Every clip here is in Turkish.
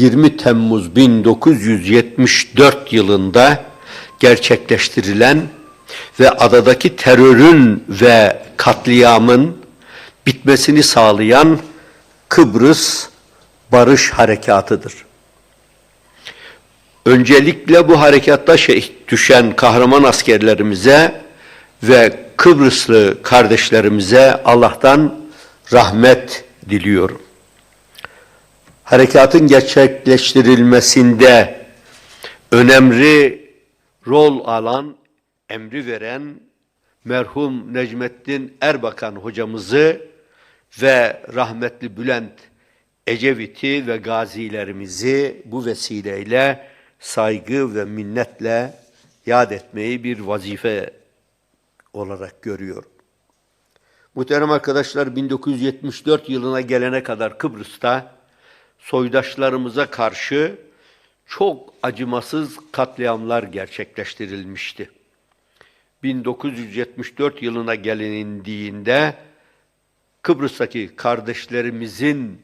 20 Temmuz 1974 yılında gerçekleştirilen ve adadaki terörün ve katliamın bitmesini sağlayan Kıbrıs Barış Harekatı'dır. Öncelikle bu harekatta şehit düşen kahraman askerlerimize ve Kıbrıslı kardeşlerimize Allah'tan rahmet diliyorum. Harekatın gerçekleştirilmesinde önemli rol alan, emri veren merhum Necmettin Erbakan hocamızı ve rahmetli Bülent Ecevit'i ve gazilerimizi bu vesileyle saygı ve minnetle yad etmeyi bir vazife olarak görüyorum. Muhterem arkadaşlar 1974 yılına gelene kadar Kıbrıs'ta soydaşlarımıza karşı çok acımasız katliamlar gerçekleştirilmişti. 1974 yılına gelindiğinde Kıbrıs'taki kardeşlerimizin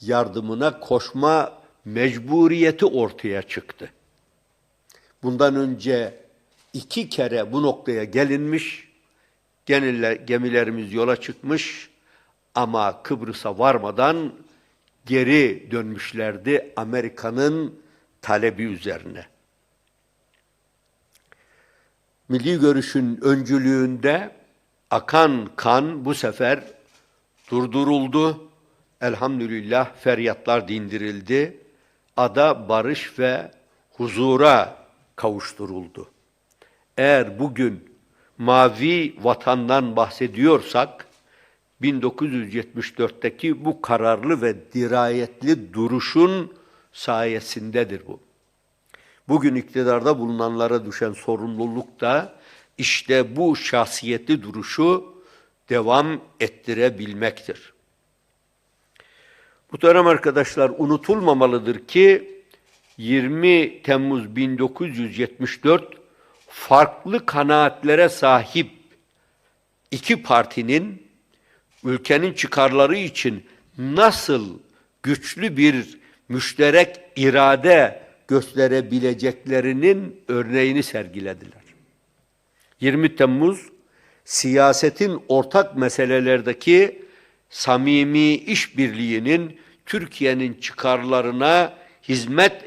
yardımına koşma mecburiyeti ortaya çıktı. Bundan önce iki kere bu noktaya gelinmiş, gemilerimiz yola çıkmış ama Kıbrıs'a varmadan geri dönmüşlerdi Amerika'nın talebi üzerine. Milli görüşün öncülüğünde akan kan bu sefer durduruldu. Elhamdülillah feryatlar dindirildi. Ada barış ve huzura kavuşturuldu. Eğer bugün mavi vatandan bahsediyorsak 1974'teki bu kararlı ve dirayetli duruşun sayesindedir bu. Bugün iktidarda bulunanlara düşen sorumluluk da işte bu şahsiyetli duruşu devam ettirebilmektir. Muhterem arkadaşlar unutulmamalıdır ki 20 Temmuz 1974 farklı kanaatlere sahip iki partinin ülkenin çıkarları için nasıl güçlü bir müşterek irade gösterebileceklerinin örneğini sergilediler. 20 Temmuz siyasetin ortak meselelerdeki samimi işbirliğinin Türkiye'nin çıkarlarına hizmet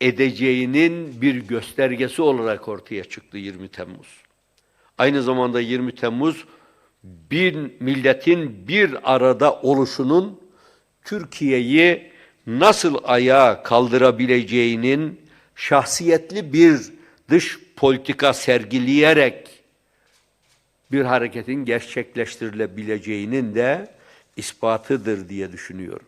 edeceğinin bir göstergesi olarak ortaya çıktı 20 Temmuz. Aynı zamanda 20 Temmuz bir milletin bir arada oluşunun Türkiye'yi nasıl ayağa kaldırabileceğinin şahsiyetli bir dış politika sergileyerek bir hareketin gerçekleştirilebileceğinin de ispatıdır diye düşünüyorum.